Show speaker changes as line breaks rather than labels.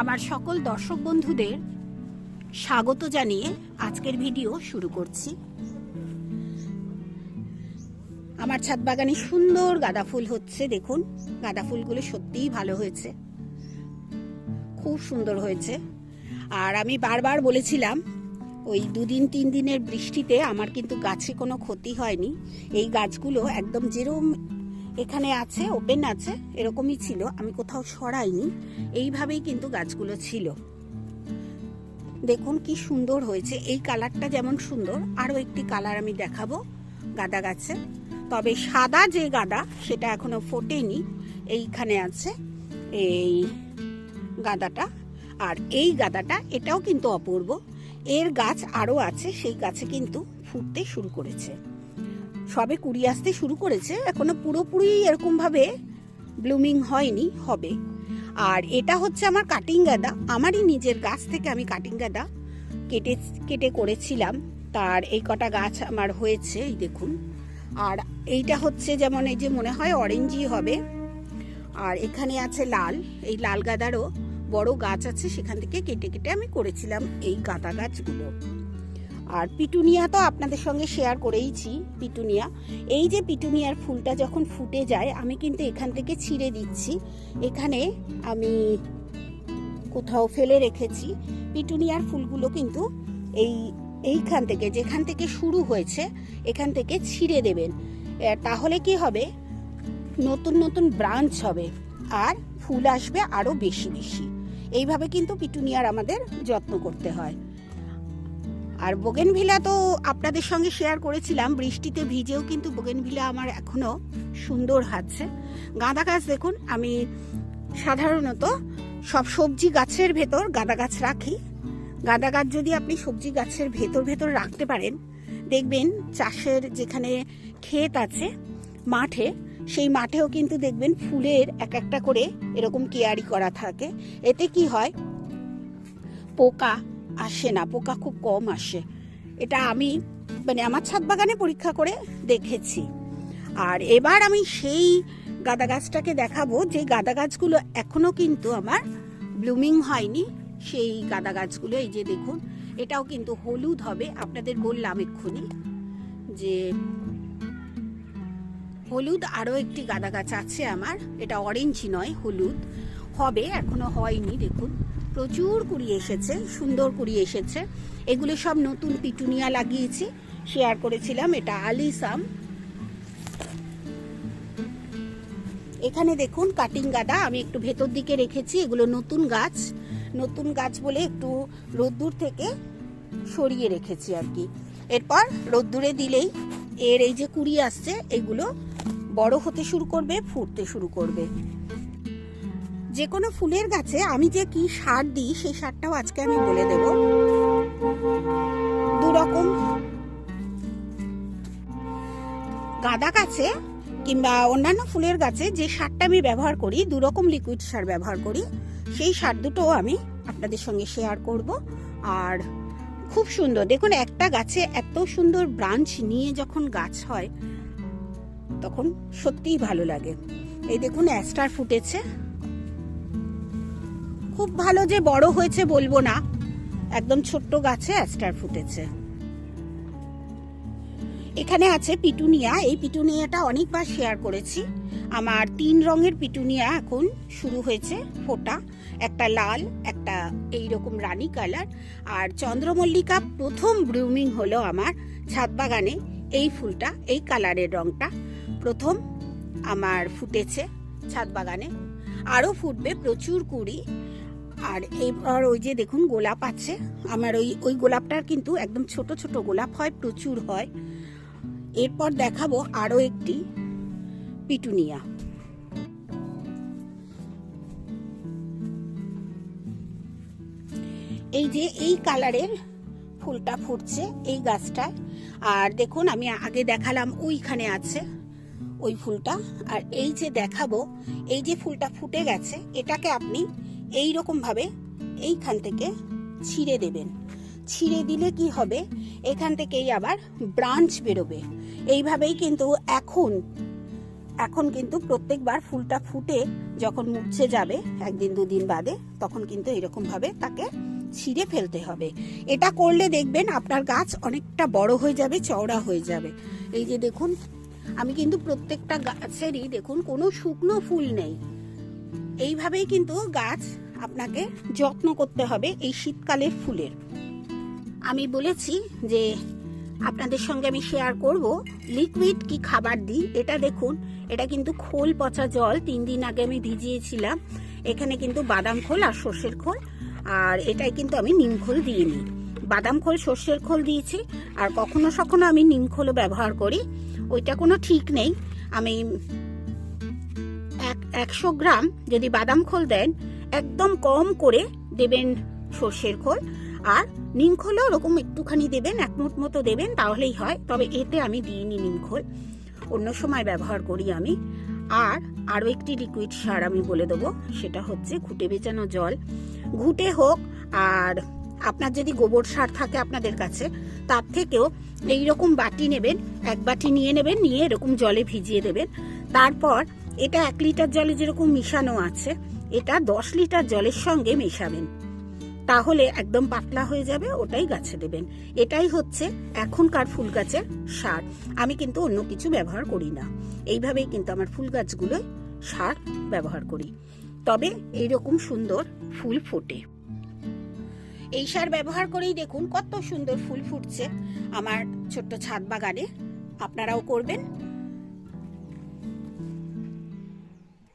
আমার সকল দর্শক বন্ধুদের স্বাগত জানিয়ে আজকের ভিডিও শুরু করছি। আমার ছাদ বাগানে সুন্দর গাঁদা ফুল হচ্ছে, দেখুন। গাঁদা ফুলগুলো সত্যিই ভালো হয়েছে। খুব সুন্দর হয়েছে। আর আমি বারবার বলেছিলাম, ওই দুদিন, তিন দিনের বৃষ্টিতে আমার কিন্তু গাছে কোনো ক্ষতি হয়নি। এই গাছগুলো একদম যেরকম এখানে আছে, ওপেন আছে, এরকমই ছিল, আমি কোথাও সরাইনি, এইভাবেই কিন্তু গাছগুলো ছিল। দেখুন কি সুন্দর হয়েছে, এই কালারটা যেমন সুন্দর, আরও একটি কালার আমি দেখাবো গাঁদা গাছে। তবে সাদা যে গাঁদা, সেটা এখনও ফোটেনি, এইখানে আছে এই গাঁদাটা। আর এই গাঁদাটা, এটাও কিন্তু অপূর্ব, এর গাছ আরও আছে, সেই গাছে কিন্তু ফুটতে শুরু করেছে। সবে কুড়ি আসতে শুরু করেছে, এখনও পুরোপুরি এরকমভাবে ব্লুমিং হয়নি, হবে। আর এটা হচ্ছে আমার কাটিং গাদা, আমারই নিজের গাছ থেকে আমি কাটিং গাদা কেটে কেটে করেছিলাম। তার এই কটা গাছ আমার হয়েছে, এই দেখুন। আর এইটা হচ্ছে যেমন এই যে মনে হয় অরেঞ্জই হবে। আর এখানে আছে লাল, এই লাল গাদারও বড় গাছ আছে, সেখান থেকে কেটে কেটে আমি করেছিলাম এই গাঁদা গাছগুলো। আর পিটুনিয়া তো আপনাদের সঙ্গে শেয়ার করেইছি, পিটুনিয়া। এই যে পিটুনিয়ার ফুলটা যখন ফুটে যায়, আমি কিন্তু এখান থেকে ছিঁড়ে দিচ্ছি। এখানে আমি কোথাও ফেলে রেখেছি। পিটুনিয়ার ফুলগুলো কিন্তু এই, এইখান থেকে, যেখান থেকে শুরু হয়েছে, এখান থেকে ছিঁড়ে দেবেন। তাহলে কি হবে? নতুন নতুন ব্রাঞ্চ হবে আর ফুল আসবে আরও বেশি বেশি। এইভাবে কিন্তু পিটুনিয়ার আমাদের যত্ন করতে হয়। আর বোগেনভিলা তো আপনাদের সঙ্গে শেয়ার করেছিলাম। বৃষ্টিতে ভিজেও কিন্তু বোগেনভিলা আমার এখনও সুন্দর হাতছে গাঁদা গাছ দেখুন, আমি সাধারণত সব সবজি গাছের ভেতর গাঁদা গাছ রাখি। গাঁদা গাছ যদি আপনি সবজি গাছের ভেতর ভেতর রাখতে পারেন, দেখবেন চাষের যেখানে ক্ষেত আছে মাঠে, সেই মাঠেও কিন্তু দেখবেন ফুলের এক একটা করে এরকম কেয়ারি করা থাকে। এতে কি হয়? পোকা আসে না, পোকা খুব কম আসে। এটা আমি মানে আমার ছাদ বাগানে পরীক্ষা করে দেখেছি। আর এবার আমি সেই গাঁদা গাছটাকে দেখাবো যে গাঁদা গাছগুলো এখনও কিন্তু আমার ব্লুমিং হয়নি, সেই গাঁদা গাছগুলো, এই যে দেখুন, এটাও কিন্তু হলুদ হবে। আপনাদের বললাম এক্ষুনি যে হলুদ আরও একটি গাঁদা গাছ আছে আমার। এটা অরেঞ্জ নয়, হলুদ। হবে, এখনও হয়নি, দেখুন। প্রচুর কুড়ি এসেছে, সুন্দর কুড়ি এসেছে। এগুলো সব নতুন পিটুনিয়া লাগিয়েছি শেয়ার করেছিলাম, এটা আলিসাম। এখানে দেখুন, কাটিং গাদা, আমি একটু ভেতর দিকে রেখেছি, এগুলো নতুন গাছ। নতুন গাছ বলে একটু রোদ্দুর থেকে সরিয়ে রেখেছি আর কি। এরপর রোদ্দুরে দিলেই এর এই যে কুড়ি আসছে, এগুলো বড় হতে শুরু করবে, ফুটতে শুরু করবে। যে কোনো ফুলের গাছে আমি যে কি সার দিই, সেই সারটাও আজকে আমি বলে দেব। দু রকম গাঁদা গাছে কিংবা অন্যান্য ফুলের গাছে যে সারটা আমি ব্যবহার করি দু রকম লিকুইড সার ব্যবহার করি, সেই সার দুটোও আমি আপনাদের সঙ্গে শেয়ার করব। আর খুব সুন্দর, দেখুন একটা গাছে এত সুন্দর ব্রাঞ্চ নিয়ে যখন গাছ হয়, তখন সত্যিই ভালো লাগে। এই দেখুন অ্যাস্টার ফুটেছে। খুব ভালো যে বড় হয়েছে বলব না। একদম ছোট্ট গাছে অ্যাস্টার ফুটেছে। এখানে আছে পিটুনিয়া। এই পিটুনিয়াটা অনেকবার শেয়ার করেছি। আমার তিন রঙের পিটুনিয়া এখন শুরু হয়েছে, ফোটা। একটা লাল, একটা এই রকম রানি কালার। আর চন্দ্রমল্লিকা প্রথম ব্লুমিং হলো আমার ছাদ বাগানে এই ফুলটা, এই কালারের রংটা। প্রথম আমার ফুটেছে ছাদ বাগানে। আরও ফুটবে প্রচুর কুড়ি। আর এইবার ওই যে দেখুন গোলাপ আছে। আমার ওই ওই গোলাপটার কিন্তু একদম ছোট ছোট গোলাপ হয়, প্রচুর হয়। এরপর দেখাবো আরও একটি পিটুনিয়া। এই যে এই কালারের ফুলটা ফুটছে এই গাছটায়। আর দেখুন, আমি আগে দেখালাম ওইখানে আছে ওই ফুলটা। আর এই যে দেখাবো, এই যে ফুলটা ফুটে গেছে, এটাকে আপনি এই রকম ভাবে এইখান থেকে ছিঁড়ে দেবেন। ছিঁড়ে দিলে কি হবে? এখান থেকেই আবার ব্রাঞ্চ বেরোবে। এইভাবেই কিন্তু এখন এখন কিন্তু প্রত্যেকবার ফুলটা ফুটে যখন মুছে যাবে একদিন দুদিন বাদে, তখন কিন্তু এরকম ভাবে তাকে ছিঁড়ে ফেলতে হবে। এটা করলে দেখবেন আপনার গাছ অনেকটা বড় হয়ে যাবে, চওড়া হয়ে যাবে। এই যে দেখুন, আমি কিন্তু প্রত্যেকটা গাছেরই দেখুন কোনো শুকনো ফুল নেই। এইভাবেই কিন্তু গাছ আপনাকে যত্ন করতে হবে এই শীতকালের ফুলের। আমি বলেছি যে আপনাদের সঙ্গে আমি শেয়ার করব লিকুইড কি খাবার দিই, এটা দেখুন, এটা কিন্তু খোল পচা জল, তিন দিন আগে আমি ভিজিয়েছিলাম, এখানে কিন্তু বাদাম খোল আর সর্ষের খোল, আর এটাই কিন্তু আমি নিম খোল দিয়ে নিই বাদাম খোল, সর্ষের খোল দিয়েছি, আর কখনো সখনো আমি নিম খোলও ব্যবহার করি, ওইটা কোনো ঠিক নেই, আমি একশো গ্রাম যদি বাদাম খোল দেন, একদম কম করে দেবেন সর্ষের খোল। আর নিম খোলও ওরকম একটুখানি দেবেন, এক মুঠ মতো দেবেন, তাহলেই হয়। তবে এতে আমি দিইনি নিম খোল। অন্য সময় ব্যবহার করি আমি। আর আরও একটি লিকুইড সার আমি বলে দেবো, সেটা হচ্ছে ঘুটে বেচানো জল। ঘুটে হোক, আর আপনার যদি গোবর সার থাকে আপনাদের কাছে, তার থেকেও এই রকম বাটি নেবেন, এক বাটি নিয়ে নেবেন, নিয়ে এরকম জলে ভিজিয়ে দেবেন। তারপর এটা এক লিটার জলে যেরকম মিশানো আছে, এটা দশ লিটার জলের সঙ্গে মেশাবেন। তাহলে একদম পাতলা হয়ে যাবে, ওটাই গাছে দেবেন। এটাই হচ্ছে এখনকার ফুল গাছের সার। আমি কিন্তু অন্য কিছু ব্যবহার করি না। এইভাবেই কিন্তু আমার ফুল গাছগুলো সার ব্যবহার করি। তবে এইরকম সুন্দর ফুল ফোটে। এই সার ব্যবহার করেই দেখুন কত সুন্দর ফুল ফুটছে। আমার ছোট্ট ছাদ বাগানে আপনারাও করবেন।